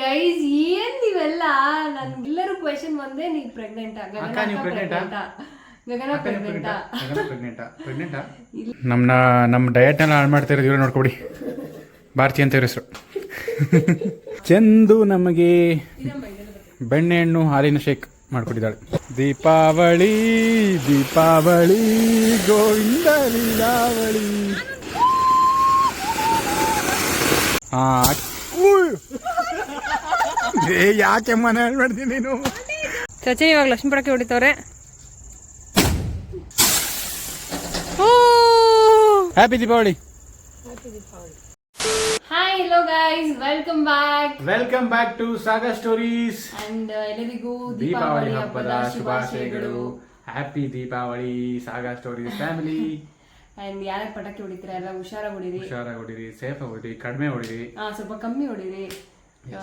Guys ಏನ್ ನೀವೆಲ್ಲ? ಎಲ್ಲರೂ ಕ್ವೆಶನ್ ಒಂದೇ ನೀವ್ ಪ್ರೆಗ್ನೆಂಟ್ ಅಕ್ಕ, ನೀವ್? ಗಗನ ಪ್ರೆಗ್ನೆಂಟ್ ಪ್ರೆಗ್ನೆಂಟಾ ನಮ್ಮನ್ನ ನಮ್ಮ ಡಯಟ್ನೆಲ್ಲ ಹಾಳು ಮಾಡ್ತಾ ಇರೋದು ನೋಡ್ಕೊಡಿ ಭಾರತಿ ಅಂತ ಹೆಸರು. ಚಂದು ನಮಗೆ ಬೆಣ್ಣೆಹಣ್ಣು ಹಾಲಿನ ಶೇಕ್ ಮಾಡ್ಕೊಟ್ಟಿದ್ದಾಳೆ. ದೀಪಾವಳಿ ದೀಪಾವಳಿ ಗೋವಿಂದ ಲೀಲಾವಳಿ. ಹಾ. ಏ ಯಾಕೆ ಮನೆ ಮಾಡ್ತೀನಿ ನೀನು? ಸಚಿನ್ ಇವಾಗ ಲಕ್ಷ್ಮೀ ಪಡಕ್ಕೆ ಹೊಡಿತವ್ರೆ. Happy Deepavali hi hello guys welcome back welcome back to Sagar stories and ಎಲ್ಲರಿಗೂ ದೀಪಾವಳಿ ಹಬ್ಬದ ಶುಭಾಶಯಗಳು. Happy Deepavali Sagar stories family and ಯಾರ್ಯಾರು ಪಟಾಕಿ ಹೊಡಿತೀರಾ ಎಲ್ಲ ಹುಷಾರಾಗಿ ಹೊಡಿರಿ. ಹುಷಾರಾಗಿ ಹೊಡಿರಿ ಸೇಫ್ ಹೊಡಿರಿ ಕಡಿಮೆ ಹೊಡಿರಿ. ಆ, ಸ್ವಲ್ಪ ಕಮ್ಮಿ ಹೊಡಿರಿ. ಆ,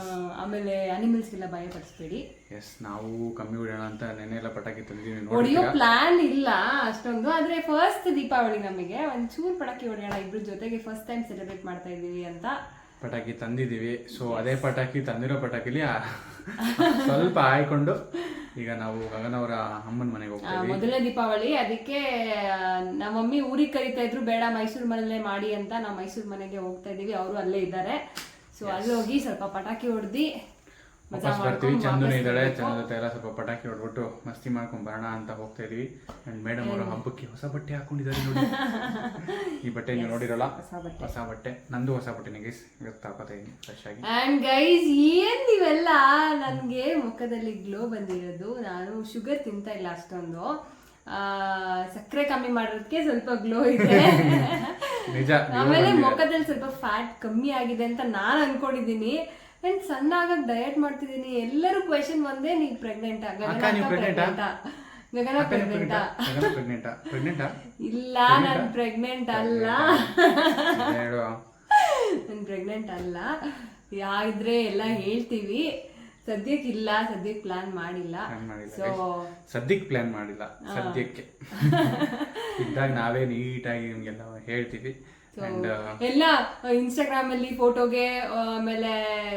ಅನಿಮಲ್ಸ್ ಎಲ್ಲ ಭಯ ಪಡಿಸ್ಬೇಡಿ ಎಸ್ ನಾವು ಕಮ್ಮಿ ಹೊಡೆಯೋಣ ಅಂತ ನೆನೆ ಎಲ್ಲ ಪಟಾಕಿ ತಂದಿದ್ದೀವಿ ಹೊಡೆಯೋ ಪ್ಲಾನ್ ಇಲ್ಲ ಅಷ್ಟೊಂದು. ಆದ್ರೆ ಫಸ್ಟ್ ದೀಪಾವಳಿ ನಮಗೆ ಒಂದ್ ಚೂರ್ ಪಟಾಕಿ ಹೊಡೆಯೋಣ ಇಬ್ರ ಜೊತೆಗೆ ಫಸ್ಟ್ ಟೈಮ್ ಸೆಲೆಬ್ರೇಟ್ ಮಾಡ್ತಾ ಇದೀವಿ ಅಂತ. ಪಟಾಕಿ ತಂದಿದ್ದೀವಿ. ಸೊ ಅದೇ ಪಟಾಕಿ ತಂದಿರೋ ಪಟಾಕಿಲಿ ಸ್ವಲ್ಪ ಆಯ್ಕೊಂಡು ಈಗ ನಾವು ಗಗನವರ ಅಮ್ಮನ ಮನೆಗೆ ಹೋಗ್ತೀವಿ. ಮೊದಲನೇ ದೀಪಾವಳಿ ಅದಕ್ಕೆ ನಮ್ಮ ಮಮ್ಮಿ ಊರಿಗೆ ಕರಿತಾ ಇದ್ರು ಬೇಡ ಮೈಸೂರು ಮನೆಯಲ್ಲೇ ಮಾಡಿ ಅಂತ ನಾವು ಮೈಸೂರು ಮನೆಗೆ ಹೋಗ್ತಾ ಇದೀವಿ ಅವರು ಅಲ್ಲೇ ಇದ್ದಾರೆ. ಸೊ ಅಲ್ಲಿ ಹೋಗಿ ಸ್ವಲ್ಪ ಪಟಾಕಿ ಹೊಡೆದಿ ವಾಪಸ್ ಬರ್ತೀವಿ. ಚಂದನ ಇದ್ದಾಳೆ. ಬರ್ಬೇಕು. ಚಂದ ಜೊತೆ ಎಲ್ಲ ಸ್ವಲ್ಪ ಪಟಾಕಿ ಹೊಡ್ಬಿಟ್ಟು ಮಸ್ತಿ ಮಾಡ್ಕೊಂಡ್ ಬರೋಣ ಅಂತ ಹೋಗ್ತಾ ಇದೀವಿ ಅಂಡ್ ಮೇಡಮ್ ಅವರು ಹಬ್ಬಕ್ಕೆ ಹೊಸ ಬಟ್ಟೆ ಹಾಕೊಂಡಿದ್ದಾರೆ ನೋಡಿ. ಈ ಬಟ್ಟೆ ನೀವು ನೋಡಿರಲ್ಲ? ಹೊಸ ಬಟ್ಟೆ. ನಂದು ಹೊಸ ಬಟ್ಟೆ ಗೈಸ್ ಇವತ್ತು ಹಾಕೋತಾ ಇದೀನಿ ಫ್ರೆಶ್ ಆಗಿ. ಅಂಡ್ ಗೈಸ್ ಏನ್ ನೀವೆಲ್ಲ? ನನ್ಗೆ ಮುಖದಲ್ಲಿ ಗ್ಲೋ ಬಂದಿರೋದು. ನಾನು ಶುಗರ್ ತಿಂತಾ ಇಲ್ಲ ಅಷ್ಟೊಂದು. ಆ, ಸಕ್ಕರೆ ಕಮ್ಮಿ ಮಾಡೋದಕ್ಕೆ ಸ್ವಲ್ಪ ಗ್ಲೋ ಇದೆ. ನಿಜ ಆಮೇಲೆ ಮುಖದಲ್ಲಿ ಸ್ವಲ್ಪ ಫ್ಯಾಟ್ ಕಮ್ಮಿ ಆಗಿದೆ ಅಂತ ನಾನು ಅನ್ಕೊಂಡಿದೀನಿ ಅಂಡ್ ಸಣ್ಣ ಆಗಕ್ ಡಯಟ್ ಮಾಡ್ತಿದ್ದೀನಿ. ಎಲ್ಲರೂ ಕ್ವೆಶನ್ ಒಂದೇ ನೀವ್ ಪ್ರೆಗ್ನೆಂಟ್? ಗಗನ ಪ್ರೆಗ್ನೆಂಟ್ ಇಲ್ಲ ನಾನು ಪ್ರೆಗ್ನೆಂಟ್ ಅಲ್ಲ. ನಾನು ಪ್ರೆಗ್ನೆಂಟ್ ಅಲ್ಲ. ಯಾವ್ದ್ರೆ ಎಲ್ಲ ಹೇಳ್ತೀವಿ. ಸದ್ಯಕ್ಕೆ ಇಲ್ಲ ಸದ್ಯಕ್ಕೆ ಪ್ಲಾನ್ ಮಾಡಿಲ್ಲ. ಸೊ. ಸದ್ಯಕ್ಕೆ ಪ್ಲಾನ್ ಮಾಡಿಲ್ಲ. ಸದ್ಯಕ್ಕೆ. ಇದ್ದಾಗ ನಾವೇ ನೀಟಾಗಿ ನಿಮ್ಗೆಲ್ಲ ಹೇಳ್ತೀವಿ. ಅಂಡ್ ಎಲ್ಲ ಇನ್ಸ್ಟಾಗ್ರಾಮ್ ಅಲ್ಲಿ ಫೋಟೋಗೆ ಆಮೇಲೆ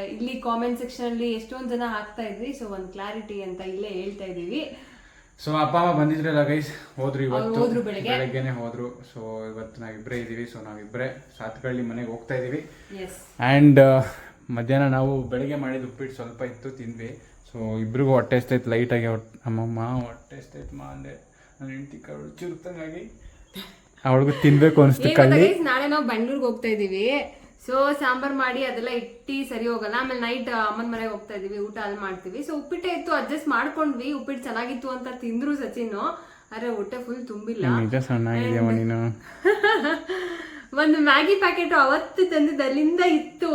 ಇಲ್ಲಿ ಕಾಮೆಂಟ್ ಸೆಕ್ಷನ್ ಅಲ್ಲಿ ಎಷ್ಟೊಂದ್ ಜನ ಹಾಕ್ತಾ ಇದ್ವಿ ಸೊ ಒಂದ್ ಕ್ಲಾರಿಟಿ ಅಂತ ಇಲ್ಲೇ ಹೇಳ್ತಾ ಇದೀವಿ ಸೊ ಅಪ್ಪ ಅಮ್ಮ ಬಂದಿದ್ರಲ್ಲ ಗೈಸ್ ಹೋದ್ರು ಇವತ್ತು. ಹೋದ್ರು ಬೆಳಗ್ಗೆ. ಬೆಳಗ್ಗೆನೆ ಹೋದ್ರು. ಸೊ ಇವತ್ತು ನಾವಿಬ್ರೇ ಇದೀವಿ. ಸೊ ನಾವಿಬ್ರೇ ಸಾತ್ಕಳ್ಳಿ ಮನೆಗೆ ಹೋಗ್ತಾ ಇದೀವಿ. ಅಂಡ್ ಮಧ್ಯಾಹ್ನ ನಾವು ಬೆಳಗ್ಗೆ ಮಾಡಿದ ಉಪ್ಪಿಟ್ಟು ಸ್ವಲ್ಪ ಇತ್ತು ತಿಂದ್ವಿ. ಸೊ ಇಬ್ರಿಗೂ ಹೊಟ್ಟೆ ಎಷ್ಟೈತೆ ಲೈಟಾಗಿ ಹೊಟ್ಟೆ ಅಮ್ಮಮ್ಮ ಹೊಟ್ಟೆ ಎಷ್ಟೈತೆ ಮಾ ಅಂದೆ. ನನ್ನ ಹೆಂಡತಿ ಕಳು ಚುರುಕ್ತಂಗಾಗಿ ಅವಳಿಗೂ ತಿನ್ಬೇಕು ಅನಿಸ್ತು ಕಳ್ಳಿ ನಾಳೆ ನಾವು ಬೆಂಗ್ಳೂರ್ಗೆ ಹೋಗ್ತಾ ಇದೀವಿ. ಸೊ ಸಾಂಬಾರ್ ಮಾಡಿ ಅದೆಲ್ಲ ಇಟ್ಟಿ ಸರಿ ಹೋಗಲ್ಲ. ಆಮೇಲೆ ನೈಟ್ ಅಮ್ಮನ ಮನೆಗೆ ಹೋಗ್ತಾ ಇದೀವಿ ಊಟ ಅಲ್ಲಿ ಮಾಡ್ತೀವಿ. ಸೊ ಉಪ್ಪಿಟ್ಟೆ ಇತ್ತು ಅಡ್ಜಸ್ಟ್ ಮಾಡ್ಕೊಂಡ್ವಿ. ಉಪ್ಪಿಟ್ಟು ಚೆನ್ನಾಗಿತ್ತು ಅಂತ ತಿಂದ್ರು ಸಚಿನ್. ಅರೆ ಹೊಟ್ಟೆ ಫುಲ್ ತುಂಬಿಲ್ಲ. ಒಂದು ಮ್ಯಾಗಿ ಪ್ಯಾಕೆಟ್ ಅವತ್ತು ತಂದಿದ್ದು ಅಲ್ಲಿಂದ ಇತ್ತು.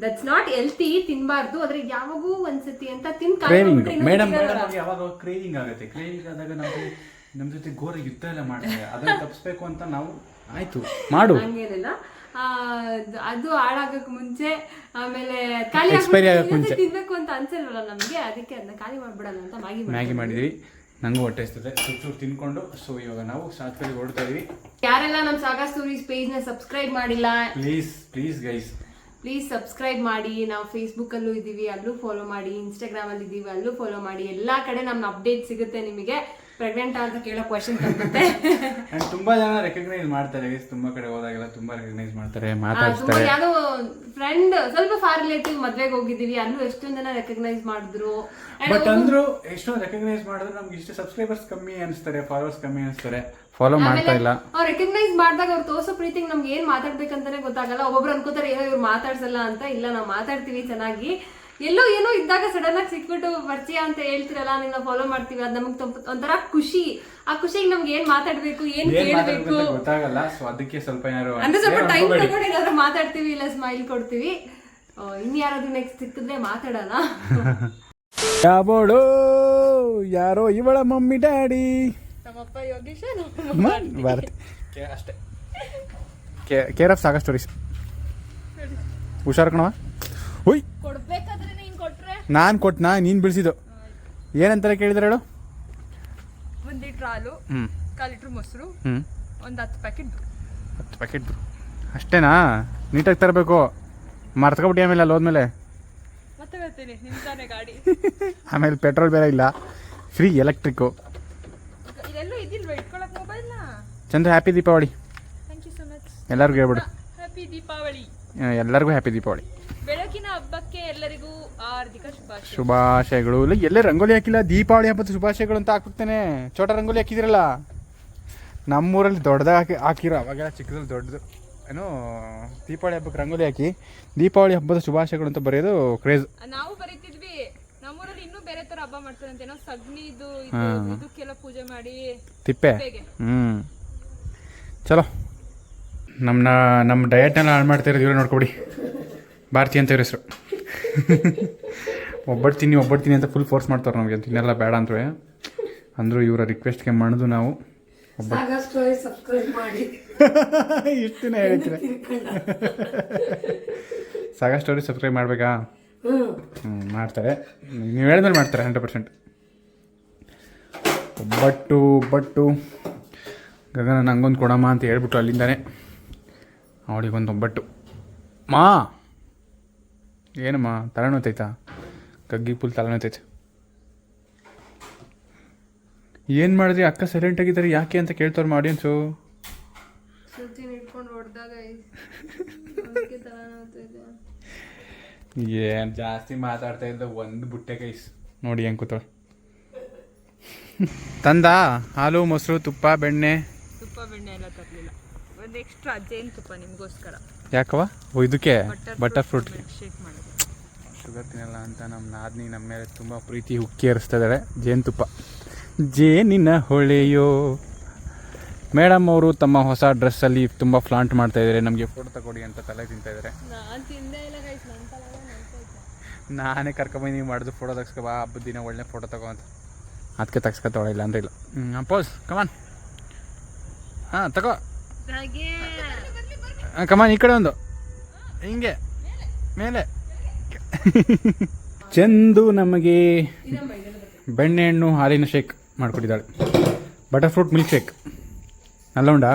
ದಟ್ಸ್ ನಾಟ್ ಹೆಲ್ತಿ ತಿನ್ಬಾರ್ದು ಆದ್ರೆ ಯಾವಾಗೂ ಒಂದ್ಸತಿ ಅಂತ ತಿನ್ ಮೇಡಮ್ ಯಾವಾಗ? ಕ್ರೇವಿಂಗ್ ಆಗುತ್ತೆ? ಕ್ರೇವಿಂಗ್ ಆದಾಗ ನಾವು ನಮ್ಮ ಜೊತೆ ಘೋರ ಯುದ್ಧ ಎಲ್ಲ ಮಾಡ್ತಾರೆ ಅದನ್ನ ತಪ್ಪಿಸ್ಬೇಕು ಅಂತ ನಾವು ಆಯ್ತು ಮಾಡು. ಹಂಗೇನಿಲ್ಲ ಆ, ಅದು- ಹಾಳಾಗಕ್ ಮುಂಚೆ ಆಮೇಲೆ ಖಾಲಿ ಆಗಕ್ ಮುಂಚೆ. ತಿನ್ಬೇಕು ಅಂತ ಅನ್ಸಲ್ವಲ್ಲ ನಮ್ಗೆ? ಅದಕ್ಕೆ ಅದನ್ನ ಖಾಲಿ ಮಾಡ್ಬಿಡೋಣ ಅಂತ ಮ್ಯಾಗಿ ಮ್ಯಾಗಿ ಮಾಡಿದ್ವಿ. ನಂಗೂ ಹೊಟ್ಟೆ ಇಸ್ತದೆ ಚೂರು ಚೂರ್ ತಿನ್ಕೊಂಡು ಸೊ ಇವಾಗ ನಾವು ಸಾತ್ಕಲ್ಲಿ ಹೊಡ್ತಾ ಇದೀವಿ. ಯಾರೆಲ್ಲ ನಮ್ ಸಾಗಾ ಸ್ಟೋರೀಸ್ ಪೇಜ್ನ ಸಬ್ಸ್ಕ್ರೈಬ್ ಮಾಡಿಲ್ಲ? Please please guys please subscribe ಮಾಡಿ. ನಾವು ಫೇಸ್ಬುಕ್ ಅಲ್ಲೂ ಇದೀವಿ, ಅಲ್ಲೂ ಫಾಲೋ ಮಾಡಿ. ಇನ್ಸ್ಟಾಗ್ರಾಮ್ ಇದ್ದೀವಿ ಅಲ್ಲೂ ಫಾಲೋ ಮಾಡಿ. ಎಲ್ಲಾ ಕಡೆ ನಮ್ಮ ಅಪ್ಡೇಟ್ ಸಿಗುತ್ತೆ ನಿಮಗೆ. ಪ್ರೆಗ್ನೆಂಟ್ ಅಂತ ಕೇಳೋ ಕ್ವಶನ್ ಬರುತ್ತೆ ಅಂಡ್ ತುಂಬಾ ಜನ ರೆಕಗ್ನೈಸ್ ಮಾಡ್ತಾರೆ. ತುಂಬಾ ಕಡೆ ಹೋದಾಗೆಲ್ಲ ತುಂಬಾ ರೆಕಗ್ನೈಸ್ ಮಾಡ್ತಾರೆ ಮಾತಾಡ್ತಾರೆ ಯಾವ್ದೋ ಫ್ರೆಂಡ್ ಸ್ವಲ್ಪ ಫಾರ್ ರಿಲೇಟಿವ್ ಮದ್ವೆಗೆ ಹೋಗಿದೀವಿ ಅಲ್ಲೂ ಎಷ್ಟೊಂದ್ ಜನ ರೆಕಗ್ನೈಸ್ ಮಾಡಿದ್ರು. ಬಟ್ ಅಂದ್ರು ಎಷ್ಟೊಂದು ರೆಕಗ್ನೈಸ್ ಮಾಡಿದ್ರು ನಮ್ಗೆ ಇಷ್ಟು ಸಬ್ಸ್ಕ್ರೈಬರ್ಸ್ ಕಮ್ಮಿ ಅನಿಸ್ತಾರೆ ಫಾಲೋವರ್ಸ್ ಕಮ್ಮಿ ಅನಿಸ್ತಾರೆ. ಫಾಲೋ ಮಾಡ್ತಾ ಇಲ್ಲ. ಅವ್ರು ರೆಕಗ್ನೈಸ್ ಮಾಡಿದಾಗ ಅವ್ರು ತೋರ್ಸೋ ಪ್ರೀತಿಗೆ ನಮ್ಗೆ ಏನ್ ಮಾತಾಡ್ಬೇಕಂತಾನೆ ಗೊತ್ತಾಗಲ್ಲ. ಒಬ್ಬೊಬ್ರು ಅನ್ಕೋತಾರೆ ಏನೋ ಇವ್ರು ಮಾತಾಡ್ಸಲ್ಲ ಅಂತ. ಇಲ್ಲ ನಾವು ಮಾತಾಡ್ತೀವಿ ಚೆನ್ನಾಗಿ. ಎಲ್ಲೋ ಏನೋ ಇದ್ದಾಗ ಸಡನ್ ಆಗಿ ಸಿಕ್ಬಿಟ್ಟು ಪರಿಚಯ ಅಂತ ಹೇಳ್ತಿರಲ್ಲ ನಿನ್ನ ಫಾಲೋ ಮಾಡ್ತೀವಿ ಅದ್ ನಮಗೆ ಒಂಥರ ಖುಷಿ. ಆ ಖುಷಿಗೆ ನಮ್ಗೆ ಏನ್ ಮಾತಾಡ್ಬೇಕು ಏನ್ ಕೇಳ್ಬೇಕು? ಗೊತ್ತಾಗಲ್ಲ ಸೊ ಅದಕ್ಕೆ ಸ್ವಲ್ಪ ಏನಾದ್ರು ಅಂದ್ರೆ ಸ್ವಲ್ಪ ಟೈಮ್. ತಗೊಂಡು ಏನಾದ್ರು ಮಾತಾಡ್ತೀವಿ ಇಲ್ಲ ಸ್ಮೈಲ್ ಕೊಡ್ತೀವಿ. ಇನ್ಯಾರಾದ್ರೂ ಇನ್ ಯಾರಾದ್ರೂ ನೆಕ್ಸ್ಟ್ ಸಿಕ್ಕಿದ್ರೆ ಮಾತಾಡಲ್ಲ ಯಾವಳು ಯಾರೋ ಇವಳ ಮಮ್ಮಿ ಡ್ಯಾಡಿ? ನಮ್ಮಪ್ಪ ಯೋಗೀಶ ಅಷ್ಟೇ. Care of Sagar stories. ಹುಷಾರ್ ಕಣವ ಹುಯ್ ಕೊಡ್ಬೇಕಾದ್ರೆ ನೀನ್ ಕೊಟ್ರೆ? ನಾನು ಕೊಟ್ನಾ? ನೀನು ಬಿಡಿಸಿದ್ದು ಏನಂತಾರೆ ಕೇಳಿದ್ರೆ ಹೇಳು? ಒಂದ್ ಲೀಟ್ರ್ ಹಾಲು ಹ್ಞೂ ಕಾಲ್ ಲೀಟ್ರ್ ಮೊಸರು ಹ್ಞೂ ಒಂದ್ ಹತ್ತು ಪ್ಯಾಕೆಟ್ ಹತ್ತು ಪ್ಯಾಕೆಟ್ ಅಷ್ಟೇನಾ? ನೀಟಾಗಿ ತರಬೇಕು. ಮರ್ತ್ಕೊಬಿಟ್ಟು ಆಮೇಲೆ ಅಲ್ಲಿ ಹೋದ್ಮೇಲೆ. ಮತ್ತೆ ಬರ್ತೀನಿ ನಿಮ್ತಾನೆ ಗಾಡಿ. ಆಮೇಲೆ ಪೆಟ್ರೋಲ್ ಬೇರೆ ಇಲ್ಲ. ಫ್ರೀ ಎಲೆಕ್ಟ್ರಿಕ್ಕು ಇದೆಲ್ಲೂ ಇದಿಲ್ವಾ ಇಟ್ಕೊಳಕ್ ಮೊಬೈಲ್ನ Chandra happy Deepavali. Thank you so much ಎಲ್ಲರಿಗೂ ಹೇಳ್ಬಿಡು. ಹ್ಯಾಪಿ ದೀಪಾವಳಿ. ಎಲ್ಲರಿಗೂ ಹ್ಯಾಪಿ ದೀಪಾವಳಿ ಬೆಳಕಿನ ಹಬ್ಬಕ್ಕೆ ಎಲ್ಲರಿಗೂ ಹಾರ್ದಿಕ ಶುಭಾಶಯ ಶುಭಾಶಯಗಳು. ಇಲ್ಲ ಎಲ್ಲೇ ರಂಗೋಲಿ ಹಾಕಿಲ್ಲ? ದೀಪಾವಳಿ ಹಬ್ಬದ ಶುಭಾಶಯಗಳು ಅಂತ ಹಾಕ್ಬಿಡ್ತೇನೆ. ಚೋಟ ರಂಗೋಲಿ ಹಾಕಿದಿರಲ್ಲ? ನಮ್ಮೂರಲ್ಲಿ ದೊಡ್ಡದಾಗಿ ಹಾಕಿ ಹಾಕಿರೋ ಅವಾಗೆಲ್ಲ ಚಿಕ್ಕದಲ್ಲಿ ದೊಡ್ಡದು. ಏನು ದೀಪಾವಳಿ ಹಬ್ಬಕ್ಕೆ ರಂಗೋಲಿ ಹಾಕಿ ದೀಪಾವಳಿ ಹಬ್ಬದ ಶುಭಾಶಯಗಳು ಅಂತ ಬರೆಯೋದು ಕ್ರೇಜ್ ನಾವು ಬರೀತಿದ್ವಿ. ನಮ್ಮೂರಲ್ಲಿ ಇನ್ನೂ ಬೇರೆ ತರ ಹಬ್ಬ ಮಾಡ್ತಾರಂತೆ ಏನೋ ಸಗಣಿ ಇದು. ಇದಕ್ಕೆಲ್ಲ ಪೂಜೆ ಮಾಡಿ ತಿಪ್ಪೆ. ಹ್ಮ್. ಹ್ಞೂ ಚಲೋ ನಮ್ಮನ್ನ ನಮ್ಮ ಡಯಟ್ನೆಲ್ಲ ಹಾಳು ಮಾಡ್ತಾ ಇರೋದು ನೋಡ್ಕೊಡಿ ನೋಡ್ಕೊಬಿಡಿ. ಭಾರತಿ ಅಂತ ಇವ್ರ ಹೆಸರು. ಒಬ್ಬಟ್ಟು ತಿನ್ನಿ ಒಬ್ಬಟ್ಟು ತಿನ್ನಿ ಅಂತ ಫುಲ್ ಫೋರ್ಸ್ ಮಾಡ್ತಾರೆ ನಮಗೆ ತಿನ್ನೆಲ್ಲ ಬೇಡ ಅಂದ್ರೆ ಅಂದರೂ ಇವರ ರಿಕ್ವೆಸ್ಟ್ಗೆ ಮಣಿದು ನಾವು. ಇಷ್ಟು ದಿನ ಹೇಳಿದ್ರೆ. ಸಾಗ ಸ್ಟೋರಿ ಸಬ್ಸ್ಕ್ರೈಬ್ ಮಾಡಬೇಕಾ? ಹ್ಞೂ ಮಾಡ್ತಾರೆ. ನೀವು ಹೇಳಿದ್ಮೇಲೆ ಮಾಡ್ತಾರೆ ಹಂಡ್ರೆಡ್ ಪರ್ಸೆಂಟ್ ಒಬ್ಬಟ್ಟು ಒಬ್ಬಟ್ಟು. ಗಗನ ನಂಗೊಂದು ಕೊಡಮ್ಮ ಅಂತ ಹೇಳ್ಬಿಟ್ಟು ಅಲ್ಲಿಂದಾನೆ. ಅವಳಿಗೊಂದು ಒಬ್ಬಟ್ಟು. ಮಾ! ಏನಮ್ಮ ತಲೆನೋತೈತಾ ಕಗ್ಗಿ ಫುಲ್ ತಲೆನೋತೈತೆ ಏನು ಮಾಡಿದ್ರಿ? ಅಕ್ಕ ಸೈಲೆಂಟ್ ಆಗಿದ್ದಾರೆ ಯಾಕೆ ಅಂತ ಕೇಳ್ತವ್ರ ಆಡಿಯನ್ಸು ಏನು ಜಾಸ್ತಿ ಮಾತಾಡ್ತಾ ಇದ್ದ ಒಂದು ಬುಟ್ಟೆ ಕೈಸ್ ನೋಡಿ ಹೆಂಗೆ ಕೂತಾಳೆ ತಂದ? ಹಾಲು ಮೊಸರು ತುಪ್ಪ ಬೆಣ್ಣೆ? ತುಪ್ಪ ಬೆಣ್ಣೆ ಎಲ್ಲ ತರಲಿಲ್ಲ. ಒಂದು ಎಕ್ಸ್ಟ್ರಾ ಜೇನು ತುಪ್ಪ ನಿಮಗೋಸ್ಕರ? ಯಾಕವ ಓ ಇದಕ್ಕೆ ಬಟರ್ ಫ್ರೂಟ್ ಶೇಕ್ ಮಾಡೋದು. ಶುಗರ್ ತಿನ್ನಲ್ಲ ಅಂತ ನಮ್ಮ ನಾದಿನಿ ನಮ್ಮ ಮೇಲೆ ತುಂಬ ಪ್ರೀತಿ ಉಕ್ಕಿ ಇದ್ದಾರೆ ಜೇನುತುಪ್ಪ. ಜೇನಿನ ಹೊಳೆಯೋ. ಮೇಡಮ್ ಅವರು ತಮ್ಮ ಹೊಸ ಡ್ರೆಸ್ಸಲ್ಲಿ ತುಂಬ ಫ್ಲಾಂಟ್ ಮಾಡ್ತಾ ಇದ್ದಾರೆ. ನಮಗೆ ಫೋಟೋ ತಗೊಡಿ ಅಂತ ತಲೆ ತಿಂತಾ ಇದ್ದಾರೆ. ನಾನು ಕರ್ಕೊಂಬಂದು ನೀವು ಮಾಡಿದ್ರು ಫೋಟೋ ತೆಗ್ಸ್ಕೊ ಬಾ ಹಬ್ಬದ ದಿನ ಒಳ್ಳೆ ಫೋಟೋ ತಗೋ ಅಂತ. ಅದಕ್ಕೆ ತೆಗ್ಸ್ಕೊತಾಳೆ ಇಲ್ಲ. ಅಂದ್ರೆ ಇಲ್ಲ ಹ್ಞೂ ಪೋಸ್ ಕಮಾನ್ ಹಾಂ ತಗೋ. ಕಮಾನ್ ಈ ಕಡೆ ಒಂದು. ಹಿಂಗೆ. ಮೇಲೆ. ಚಂದು ನಮಗೆ ಬೆಣ್ಣೆಹಣ್ಣು, ಹಾಲಿನ ಶೇಕ್ ಮಾಡಿಕೊಟ್ಟಿದ್ದಾಳೆ. ಬಟರ್ ಫ್ರೂಟ್ ಮಿಲ್ಕ್ ಶೇಕ್ ಅಲ್ಲ ಉಂಡಾ?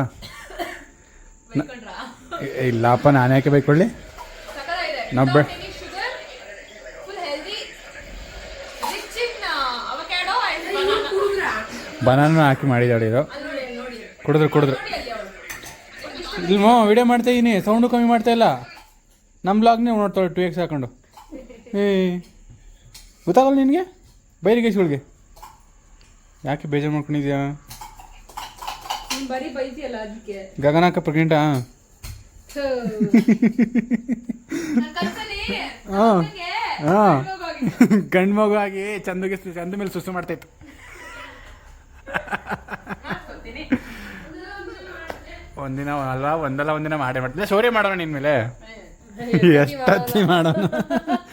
ಇಲ್ಲಪ್ಪ ನಾನು ಯಾಕೆ ಬೈಕೊಳ್ಳಿ? ನಾವು ಬೆ ಬನಾನ ಹಾಕಿ ಮಾಡಿದ್ದಾಳೆ ಇದು. ಕುಡಿದ್ರು ಕುಡಿದ್ರು. ಇಲ್ಮೋ ವಿಡಿಯೋ ಮಾಡ್ತಾ ಇದೀನಿ. ಸೌಂಡು ಕಮ್ಮಿ ಮಾಡ್ತಾ ಇಲ್ಲ. ನಮ್ಮ ಬ್ಲಾಗ್ನೇ ನೋಡ್ತಾಳೆ ಟು ಎಕ್ಸ್ ಹಾಕೊಂಡು. ಏ ಗೊತ್ತಾಗಲ್ಲ ನಿನಗೆ? ಬೈರಿಗೇಶ್ಗಳಿಗೆ ಯಾಕೆ ಬೇಜಾರು ಮಾಡ್ಕೊಂಡಿದ್ಯಾ? ನೀನ್ ಬರೀ ಬೈತಿಯಲ್ಲ ಅದಕ್ಕೆ. ಗಗನಾಕ ಪ್ರೆಗ್ನೆಂಟಾ ಹಾಂ ಹಾಂ ಗಂಡು ಮಗು ಆಗಿ ಚಂದಗೆ ಸು- ಚಂದ ಮೇಲೆ ಸುಸ್ತು ಮಾಡ್ತಾಯಿತ್ತು. ಒಂದಿನ ಅಲ್ಲ ಒಂದಲ್ಲ ಒಂದಿನ ಮಾಡೇ ಮಾಡ್ತೀನಿ ಸೋರಿ ಮಾಡೋಣ ನಿನ್ಮೇಲೆ ಮೇಲೆ. ಎಷ್ಟೊತ್ತಿ ಮಾಡೋಣ?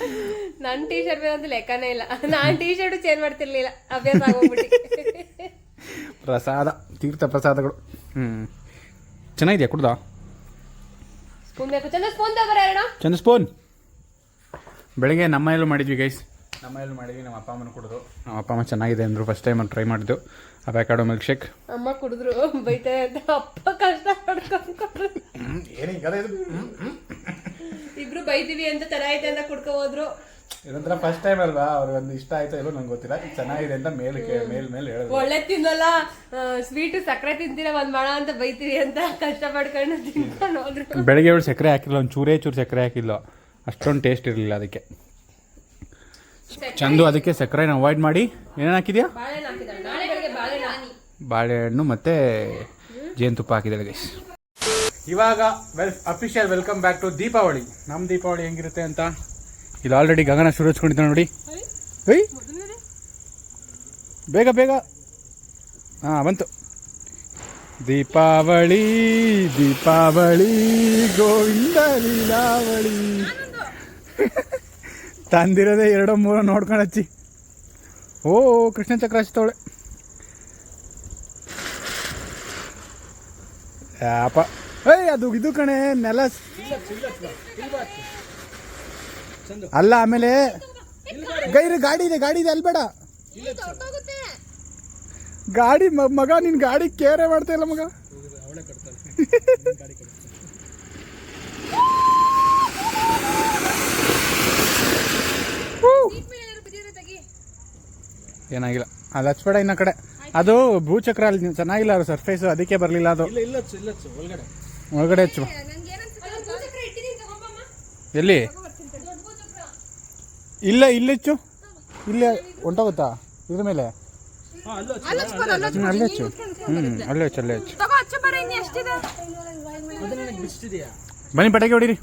ನನ್ ಟೀ ಶರ್ಟ್ ಮೇಲೆ ಅಂತೂ ಲೆಕ್ಕನೇ ಇಲ್ಲ. ನಾನ್ ಟೀ ಶರ್ಟ್ ಚೇಂಜ್ ಮಾಡ್ತಿರ್ಲಿಲ್ಲ. ಅಭ್ಯಾಸ ಆಗೋಗ್ಬಿಟ್ಟು. ಪ್ರಸಾದ ತೀರ್ಥ ಪ್ರಸಾದಗಳು. ಹ್ಮ್. ಚೆನ್ನಾಗಿದೆಯಾ ಕುಡ್ದ? ಸ್ಪೂನ್ ಬೇಕು. ಚಂದ ಸ್ಪೂನ್ ತಗೋರ ಎರಡು ಚಂದ ಸ್ಪೂನ್ ಬೆಳಗ್ಗೆ ನಮ್ಮ ಮನೇಲೂ ಮಾಡಿದ್ವಿ ಗೈಸ್ ನಮ್ಮ ಮನೇಲೂ ಮಾಡಿದ್ವಿ ನಮ್ಮ ಅಪ್ಪ ಅಮ್ಮನ ಕುಡಿದ್ರು ನಮ್ಮ ಅಪ್ಪ ಅಮ್ಮ ಚೆನ್ನಾಗಿದೆ ಅಂದ್ರು ಫಸ್ಟ್ ಟೈಮ್ ಟ್ರೈ ಮಾಡಿದ್ದು ಅಬ್ಯಾಕಾಡೋ ಮಿಲ್ಕ್ ಶೇಕ್ ಅಮ್ಮ ಕುಡಿದ್ರು ಬೈತಾರೆ ಅಂತ. ಅಪ್ಪ ಕಷ್ಟ ಪಡ್ಕೊಂಡು ಕೊಟ್ರು. ಇಬ್ರು ಬೈದಿವಿ ಅಂತ ಚೆನ್ನಾಗಿದೆ ಅಂತ ಕುಡ್ಕೊ ಹೋದ್ರು. ಇದೊಂಥರ ಫಸ್ಟ್ ಟೈಮ್ ಅಲ್ವಾ? ಅವ್ರಿಗೊಂದು ಇಷ್ಟ ಆಯ್ತಾ ಇಲ್ಲೋ ನಂಗೆ ಗೊತ್ತಿಲ್ಲ. ಚೆನ್ನಾಗಿದೆ ಅಂತ ಮೇಲ್ ಮೇಲ್ ಮೇಲೆ ಹೇಳಿದ್ರು ಒಳ್ಳೆ ತಿನ್ನಲ್ಲ ಸ್ವೀಟ್ ಸಕ್ಕರೆ ತಿಂತೀರ ಒಂದ್ ಮಾಡ ಅಂತ ಬೈತೀರಿ ಅಂತ ಕಷ್ಟ ಪಡ್ಕೊಂಡು ತಿನ್ಕೊಂಡು ಹೋದ್ರು. ಬೆಳಗ್ಗೆ ಅವಳು ಸಕ್ಕರೆ ಹಾಕಿಲ್ಲ ಒಂದು ಚೂರೇ ಚೂರು ಸಕ್ಕರೆ ಹಾಕಿಲ್ಲ. ಅಷ್ಟೊಂದು ಟೇಸ್ಟ್ ಇರಲಿಲ್ಲ ಅದಕ್ಕೆ. ಚಂದು ಅದಕ್ಕೆ ಸಕ್ಕರೆನ ಅವಾಯ್ಡ್ ಮಾಡಿ. ಏನೇನು ಹಾಕಿದ್ಯಾ? ಬಾಳೆಹಣ್ಣು ಹಾಕಿದಾಳೆ ನಾಳೆ ಬೆಳಗ್ಗೆ ಬಾಳೆಹಣ್ಣು. ಬಾಳೆಹಣ್ಣು ಮತ್ತು ಜೇನುತುಪ್ಪ ಹಾಕಿದ್ದಾಳೆ ಗೈಸ್ ಇವಾಗ well official welcome back to Deepavali ನಮ್ಮ ದೀಪಾವಳಿ ಹೆಂಗಿರುತ್ತೆ ಅಂತ? ಇದು ಆಲ್ರೆಡಿ ಗಗನ ಶುರು ಹಚ್ಕೊಂಡಿದ್ದ ನೋಡಿ. ಏಯ್ ಬೇಗ ಬೇಗ. ಹಾಂ ಬಂತು. ದೀಪಾವಳಿ ದೀಪಾವಳಿ ಗೋವಿಂದ ಲೀಲಾವಳಿ. ತಂದಿರೋದೇ ಎರಡೋ ಮೂರೋ ನೋಡ್ಕೊಂಡು ಹಚ್ಚಿ ಓ ಕೃಷ್ಣ ಚಕ್ರ ಹಚ್ತವಳೆ ಯಾಪ. ಏಯ್, ಅದು ಇದು ಕಣೆ, ನೆಲ ಅಲ್ಲ, ಆಮೇಲೆ ಗೈರು, ಗಾಡಿ ಇದೆ ಗಾಡಿ ಇದೆ, ಅಲ್ಲಿ ಬೇಡ. ಗಾಡಿ ಮಗ, ನಿನ್ ಗಾಡಿ ಕೇರೆ ಮಾಡ್ತಾ ಇಲ್ಲ ಮಗ. ಏನಾಗಿಲ್ಲ. ಅದು ಹಚ್ಬೇಡ ಇನ್ನ ಕಡೆ. ಅದು ಭೂಚಕ್ರ ಅಲ್ಲಿ ಚೆನ್ನಾಗಿಲ್ಲ ಸರ್ಫೇಸ್ ಅದಕ್ಕೆ ಬರಲಿಲ್ಲ ಅದು. ಒಳಗಡೆ ಹಚ್ಚು. ಎಲ್ಲಿ? ಇಲ್ಲ, ಇಲ್ಲಿ ಹಚ್ಚು. ಇಲ್ಲೇ ಹೊಂಟೋಗುತ್ತಾ ಇದ್ರ ಮೇಲೆ. ಅಲ್ಲೂ ಅಲ್ಲೇ ಹೆಚ್ಚು. ಹ್ಞೂ ಅಲ್ಲೇ ಹಚ್ಚು ಅಲ್ಲೇ ಹಚ್ಚು. ಬನ್ನಿ, ಪಟಾಕಿ ಹೊಡೀರಿ.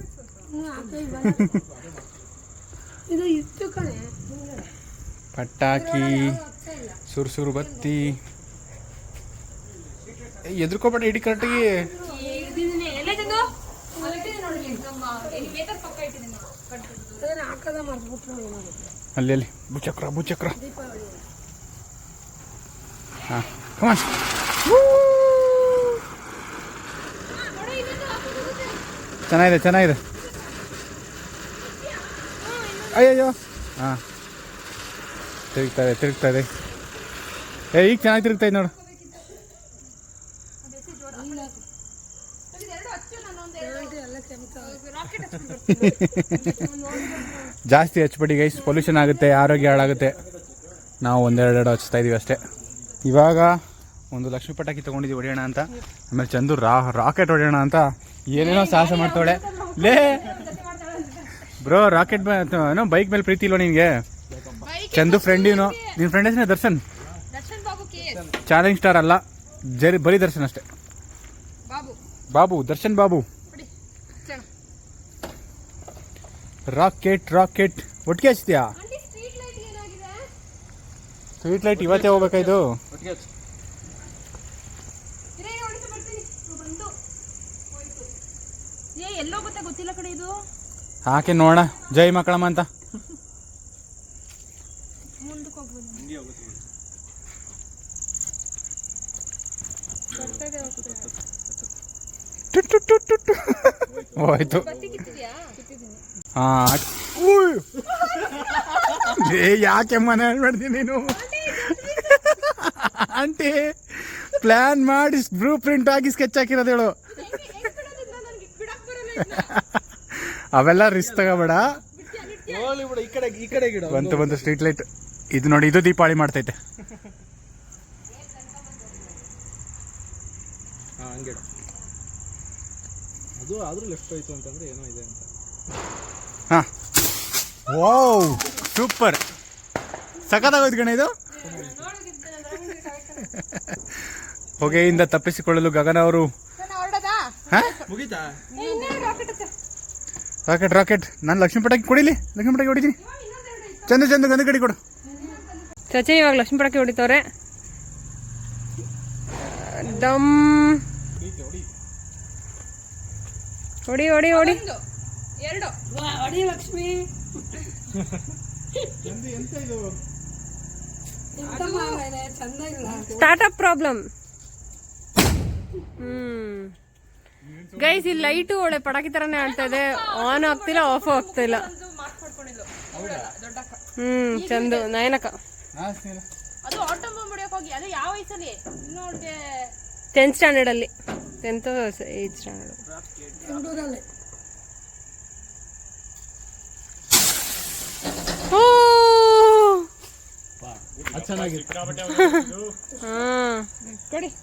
ಪಟಾಕಿ ಸುರು ಸುರು ಬತ್ತಿ ಎದ್ರಕೋಬೇಡ ಇಡೀ ಕರೆಕ್ಟಾಗಿ ಎಲ್ಲೇ ತಂದು ಪಕ್ಕ ಇಟ್ಟಿದ್ದೀನಿ ಅಲ್ಲಿ ಅಲ್ಲಿ. ಭೂಚಕ್ರ ಭೂಚಕ್ರ. ಹಾಂ ಕಮಾನ್ ಚೆನ್ನಾಗಿದೆ ಚೆನ್ನಾಗಿದೆ. ಅಯ್ಯಯ್ಯೋ. ಹಾಂ. ತಿರುಗ್ತಾ ಇದೆ ತಿರುಗ್ತಾ ಇದೆ. ಏ ಈಗ ಚೆನ್ನಾಗಿ ತಿರುಗ್ತಾ ಇದೆ ನೋಡು. ಜಾಸ್ತಿ ಹಚ್ಬಿಡಿ ಗೈಸ್ ಪೊಲ್ಯೂಷನ್ ಆಗುತ್ತೆ ಆರೋಗ್ಯ ಹಾಳಾಗುತ್ತೆ. ನಾವು ಒಂದೆರಡೆರಡು ಹಚ್ತಾ ಇದೀವಿ ಅಷ್ಟೇ. ಇವಾಗ ಒಂದು ಲಕ್ಷ್ಮಿ ಪಟಾಕಿ ತೊಗೊಂಡಿದ್ದೀವಿ ಹೊಡೆಯೋಣ ಅಂತ. ಆಮೇಲೆ ಚಂದು ರಾ ರಾಕೆಟ್ ಹೊಡೆಯೋಣ ಅಂತ. ಏನೇನೋ ಸಾಹಸ ಮಾಡ್ತಾಳೆ ಲೇ! ಬ್ರೋ ರಾಕೆಟ್ ಏನೋ ಬೈಕ್ ಮೇಲೆ ಪ್ರೀತಿ ಇಲ್ವ ನಿನಗೆ? ಚಂದು ಫ್ರೆಂಡ್ ಇವನು. ನಿನ್ನ ಫ್ರೆಂಡ್ ಹೆಸರು ದರ್ಶನ್? ಚಾಲೆಂಜ್ ಸ್ಟಾರ್ ಅಲ್ಲ. ಜರಿ ಬರೀ ದರ್ಶನ್ ಅಷ್ಟೇ. ಬಾಬು ದರ್ಶನ್ ಬಾಬು ಬಿಡಿ ಚೆನ್ನ ರಾಕೆಟ್ ರಾಕೆಟ್ ಒಟ್ಟಿಗೆ ಹಚ್ತೀಯಾ? ಸ್ಟ್ರೀಟ್ ಲೈಟ್ ಏನಾಗಿದೆ? ಸ್ಟ್ರೀಟ್ ಲೈಟ್ ಇವತ್ತೇ ಹೋಗ್ಬೇಕಾಯ್ತು ಹೋಯ್ತು. ಹಾಕಿ ನೋಡ ಜೈ ಮಕ್ಕಳಮ್ಮ ಅಂತ. ಮುಂದಕ್ಕೆ ಏ ಯಾಕೆ ಮನೆ ಮಾಡ್ತೀನಿ ನೀನು? ಆಂಟಿ ಪ್ಲಾನ್ ಮಾಡಿ ಬ್ಲೂ ಪ್ರಿಂಟ್ ಆಗಿ ಸ್ಕೆಚ್ ಹಾಕಿರೋದು ಹೇಳು. ಅವೆಲ್ಲ ರಿಸ್ಕ್ ತಗೋಬೇಡ. ಬಂತು ಬಂತು ಸ್ಟ್ರೀಟ್ ಲೈಟ್ ಇದು ನೋಡಿ ಇದು ದೀಪಾವಳಿ ಮಾಡ್ತೈತೆ. ಅದು ಆದ್ರೂ ಲೆಫ್ಟ್ ಹೋಯ್ತು ಅಂತಂದ್ರೆ ಏನೋ ಇದೆ ಅಂತ. Wow super. ಸಖತ್ತಾಗೋಯ್ತು ಕಣ ಇದು ಹೊಗೆಯಿಂದ ತಪ್ಪಿಸಿಕೊಳ್ಳಲು ಗಗನ ಅವರು ರಾಕೆಟ್ ರಾಕೆಟ್ ರಾಕೆಟ್ ನಾನು ಲಕ್ಷ್ಮೀ ಪಟಾಕಿ ಕೊಡಿಲಿ? ಲಕ್ಷ್ಮೀ ಪಟಾಕಿ ಹೊಡಿತೀನಿ. ಚಂದ ಚಂದ ಗಂಧ ಕಡಿ ಕೊಡು. ಚಚೆ ಇವಾಗ ಲಕ್ಷ್ಮೀ ಪಟಾಕಿ ಹೊಡಿತವ್ರೆ. ಡಮ್ ಹೊಡಿ ಹೊಡಿ ಹೊಡಿ. Startup problem hmm. ಗೈಸ್ ಈ ಲೈಟು ಒಳ್ಳೆ ಪಟಾಕಿ ತರನೇ ಆಡ್ತಾ ಇದೆ. ಆನ್ ಆಗ್ತಿಲ್ಲ ಆಫ್ ಆಗ್ತಾ ಇಲ್ಲ. ಮಾರ್ಕ್ ಮಾಡ್ಕೊಂಡಿದ್ದು ದೊಡ್ಡಕ್ಕ ಹ್ಮ್ ಚಂದು ನಯನಕ. ಟೆಂತ್ ಸ್ಟ್ಯಾಂಡರ್ಡ್ ಅಲ್ಲಿ? ಟೆಂತ್ ಏತ್ ಸ್ಟ್ಯಾಂಡರ್ಡ್ ಓ ಹಾ ಕೊಡಿ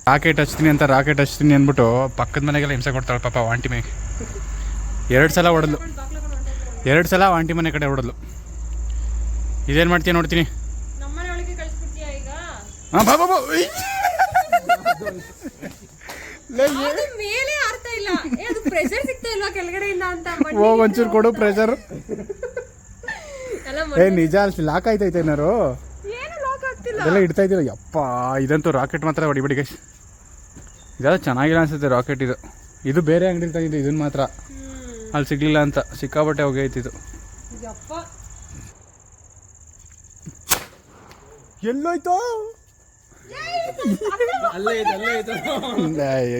ರಾಕೆಟ್ ಹಚ್ತೀನಿ ಅಂತ ರಾಕೆಟ್ ಹಚ್ತೀನಿ ಅಂದ್ಬಿಟ್ಟು ಪಕ್ಕದ ಮನೆಗೆಲ್ಲ ಹಿಂಸೆ ಕೊಡ್ತಾಳೆ ಪಾಪ ಆಂಟಿ ಮನೆಗೆ. ಎರಡು ಸಲ ಹೊಡೆದ್ಲು. ಎರಡು ಸಲ ಆಂಟಿ ಮನೆ ಕಡೆ ಹೊಡೆದ್ಲು. ಇದೇನು ಮಾಡ್ತೀಯ ನೋಡ್ತೀನಿ. ನಮ್ಮನೆ ಒಳಗೆ ಕಳಿಸ್ಬಿಡ್ತೀಯ ಈಗ? ಹಾಂ ಬಾ ಬಾ ಬಾ. ಉಯ್. ಆರ್ತಾ ಇಲ್ಲ. ಏ, ಅದು ಪ್ರೆಷರ್ ಸಿಗ್ತಾ ಇಲ್ವಾ ಕೆಳಗಡೆಯಿಂದ ಅಂತ ಹೋಗ್ ಒಂಚೂರು ಕೊಡು ಪ್ರೆಷರ್ ಎಲ್ಲ ಏ ನಿಜ ಅಲ್ಲಿ ಲಾಕ್ ಆಯ್ತೈತೆ ಏನಾರು ಅದೆಲ್ಲ ಇಡ್ತಾ ಇದ್ದಿಲ್ಲ ಯಪ್ಪ ಇದಂತೂ ರಾಕೆಟ್ ಮಾತ್ರ ಹೊಡಿಬಿಡಿ ಗೈಸ್ ಇದೆಲ್ಲ ಚೆನ್ನಾಗಿಲ್ಲ ಅನ್ಸುತ್ತೆ ರಾಕೆಟ್ ಇದು. ಇದು ಬೇರೆ ಅಂಗಡಿ ತಂದಿದ್ದು ಇದನ್ನ ಮಾತ್ರ. ಅಲ್ಲಿ ಸಿಗ್ಲಿಲ್ಲ ಅಂತ ಸಿಕ್ಕಾಬಟ್ಟೆ ಹೋಗಿ ಇದು. ಯಪ್ಪ. ಎಲ್ಲೋಯ್ತು? ಅಲ್ಲೇ ಇದೆ ಅಲ್ಲೇ ಇದೆ.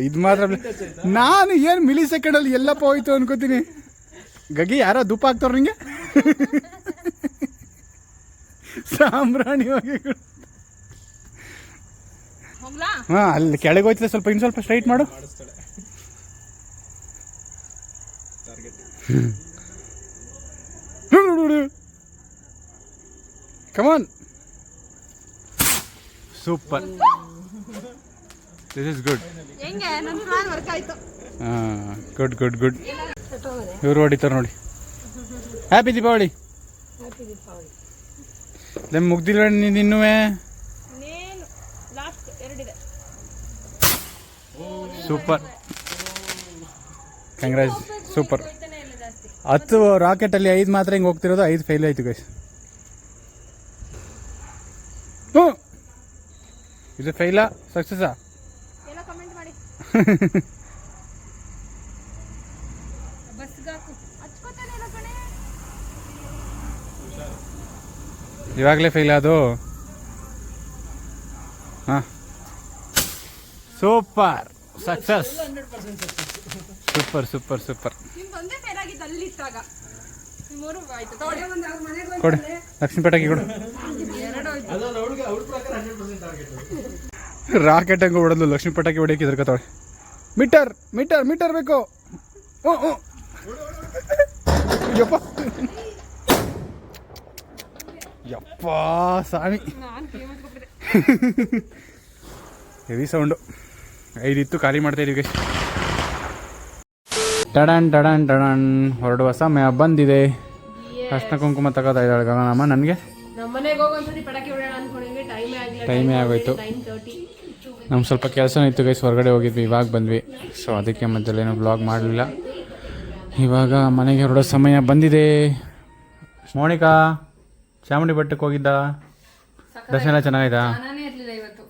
ಇದು ಮಾತ್ರ ನಾನು ಏನು ಮಿಲಿ ಸೆಕೆಂಡಲ್ಲಿ ಎಲ್ಲಪ್ಪ ಹೋಯ್ತು ಅನ್ಕೋತೀನಿ. ಗಗಿ ಯಾರೋ ದುಪ್ಪ ಹಾಕ್ತಾರ ನಿಂಗೆ? ಸಾಂಬ್ರಾಣಿ ಹೋಗಿ ಹಾ ಅಲ್ಲಿ ಕೆಳಗೆ ಹೋಯ್ತದೆ ಸ್ವಲ್ಪ ಇನ್ನು ಸ್ವಲ್ಪ ಸ್ಟ್ರೈಟ್ ಮಾಡು. Come on super this is good good good good ಇವ್ರು ಹೊಡಿತಾರೆ ನೋಡಿ. ಹ್ಯಾಪಿ ದೀಪಾವಳಿ ದಮ್ ಮುಗ್ದಿಲ್ಲ ನೀನು ಇನ್ನೂ ನೇನು ಸೂಪರ್. ಕಂಗ್ರಾಜ್ ಸೂಪರ್. ಹತ್ತು ರಾಕೆಟಲ್ಲಿ ಐದು ಮಾತ್ರ ಹಿಂಗೆ ಹೋಗ್ತಿರೋದು ಐದು ಫೇಲ್ ಆಯ್ತು ಗೈಸ್ ಹ್ಞೂ ಇದು ಫೈಲಾ ಸಕ್ಸಸ್ಸಾ ಇವಾಗಲೇ ಫೇಲ್ ಅದು ಹಾಂ. Super. Success super super super ಕೊಡಿ ಒಂದೇ ಫೇಲ್ ಆಗಿದ್ದು ಅಲ್ಲಿ ಇತ್ತಾಗ ಮೂರು ಆಯ್ತು. ತಗೊಳ್ಳಿ. ಕೊಡು. ಲಕ್ಷ್ಮೀ ಪಟಾಕಿ ಕೊಡು. ರಾಕೆಟ್ ಹಂಗೆ ಓಡಲು ಲಕ್ಷ್ಮೀ ಪಟಾಕಿ ಹೊಡಿಯಕ್ಕೆ ಇದ್ರಕತ್ತಾಳೆ ಮೀಟರ್ ಮೀಟರ್ ಮೀಟರ್ ಬೇಕು. ಹ್ಞೂ ಹ್ಞೂ ಯಪ್ಪ. ಯಪ್ಪ ಸ್ವಾಮಿ ಹೆವಿ ಸೌಂಡು ಐದಿತ್ತು ಖಾಲಿ ಮಾಡ್ತಾ ಇದೀವಿ ಗೈಸ್ ಟಡನ್ ಟಡನ್ ಟಡನ್. ಹೊರಡುವ ಸಮಯ ಬಂದಿದೆ. ಕೃಷ್ಣ ಕುಂಕುಮ ತಗೋತಾ ಇದ್ದಾಳೆ ಗಗನಮ್ಮ ನನಗೆ? ಟೈಮೇ ಆಗೋಯ್ತು. ನಮ್ಗೆ ಸ್ವಲ್ಪ ಕೆಲಸ ಇತ್ತು ಗೈಸ್ ಹೊರಗಡೆ ಹೋಗಿದ್ವಿ ಇವಾಗ ಬಂದ್ವಿ. ಸೊ ಅದಕ್ಕೆ ಮಧ್ಯಲ್ಲೇನು ಬ್ಲಾಗ್ ಮಾಡಲಿಲ್ಲ. ಇವಾಗ ಮನೆಗೆ ಹೊರಡೋ ಸಮಯ ಬಂದಿದೆ. ಮೋನಿಕಾ ಚಾಮುಂಡಿ ಬೆಟ್ಟಕ್ಕೆ ಹೋಗಿದ್ದ? ದರ್ಶನ ಚೆನ್ನಾಗಿದಾ ನಾನೇ ಇರ್ಲಿಲ್ಲ ಇವತ್ತು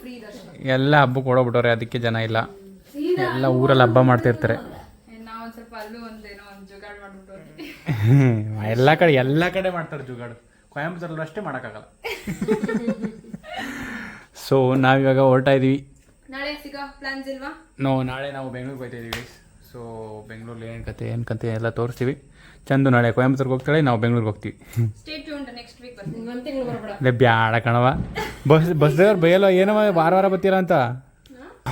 ಫ್ರೀ ದರ್ಶನ ಎಲ್ಲ ಹಬ್ಬಕ್ಕೆ ಓಡೋಗ್ಬಿಟ್ಟವ್ರೆ ಅದಕ್ಕೆ ಜನ ಇಲ್ಲ. ಎಲ್ಲ ಊರಲ್ಲಿ ಹಬ್ಬ ಮಾಡ್ತಿರ್ತಾರೆ. ನಾವು ಒಂದ್ ಸ್ವಲ್ಪ ಅಲ್ಲೂ ಒಂದೇನೋ ಒಂದು ಜುಗಾಡ್ ಮಾಡ್ಬಿಟ್ಟು ಎಲ್ಲ ಕಡೆ ಎಲ್ಲ ಕಡೆ ಮಾಡ್ತಾರೆ ಜುಗಾಡು. ಕೊಯಂಬತ್ತೂರಲ್ಲೂ ಅಷ್ಟೇ ಮಾಡೋಕ್ಕಾಗಲ್ಲ. ಸೊ ನಾವಿವಾಗ ಹೊರಟಾ ಇದೀವಿ. ನಾಳೆ ಸಿಗೋ ಪ್ಲಾನ್ಸ್ ಇಲ್ವಾ? ನಾವು ನಾಳೆ ನಾವು ಬೆಂಗ್ಳೂರಿಗೆ ಹೋಗ್ತಾ ಇದೀವಿ ಸೊ ಬೆಂಗಳೂರಲ್ಲಿ ಏನು ಕತೆ ಏನು ಕತೆ ಎಲ್ಲ ತೋರಿಸ್ತೀವಿ. ಚಂದು ನಾಳೆ ಕೊಯಂಬತ್ತೂರ್ಗೆ ಹೋಗ್ತಾಳೆ ನಾವು ಬೆಂಗ್ಳೂರಿಗೆ ಹೋಗ್ತೀವಿ. ಸ್ಟೇ ಟ್ಯೂನ್ಡ್ ನೆಕ್ಸ್ಟ್ ವೀಕ್ ಬರ್ತೀನಿ. ಒಂದ್ ತಿಂಗಳು ಬರ್ಬೇಡ. ಅದೇ ಬ್ಯಾಡ ಕಣವ ಬಸ್ ಬಸ್ ಡ್ರೈವರ್ ಬೈಯಲ್ಲ ಏನವ ವಾರ ವಾರ ಬರ್ತೀರಾ ಅಂತ?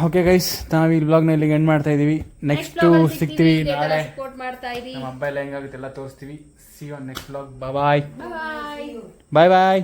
ಓಕೆ ಗೈಸ್ ನಾವು ಈ ಬ್ಲಾಗ್ನ ಇಲ್ಲಿಗೆ ಎಂಡ್ ಮಾಡ್ತಾ ಇದೀವಿ. ನೆಕ್ಸ್ಟ್ ಸಿಗ್ತೀವಿ ನಾಳೆ. ನಮ್ಮ ಹಬ್ಬ ಎಲ್ಲ ಹೆಂಗಾಗುತ್ತೆ ಎಲ್ಲ ತೋರಿಸ್ತೀವಿ. See on next blog bye bye bye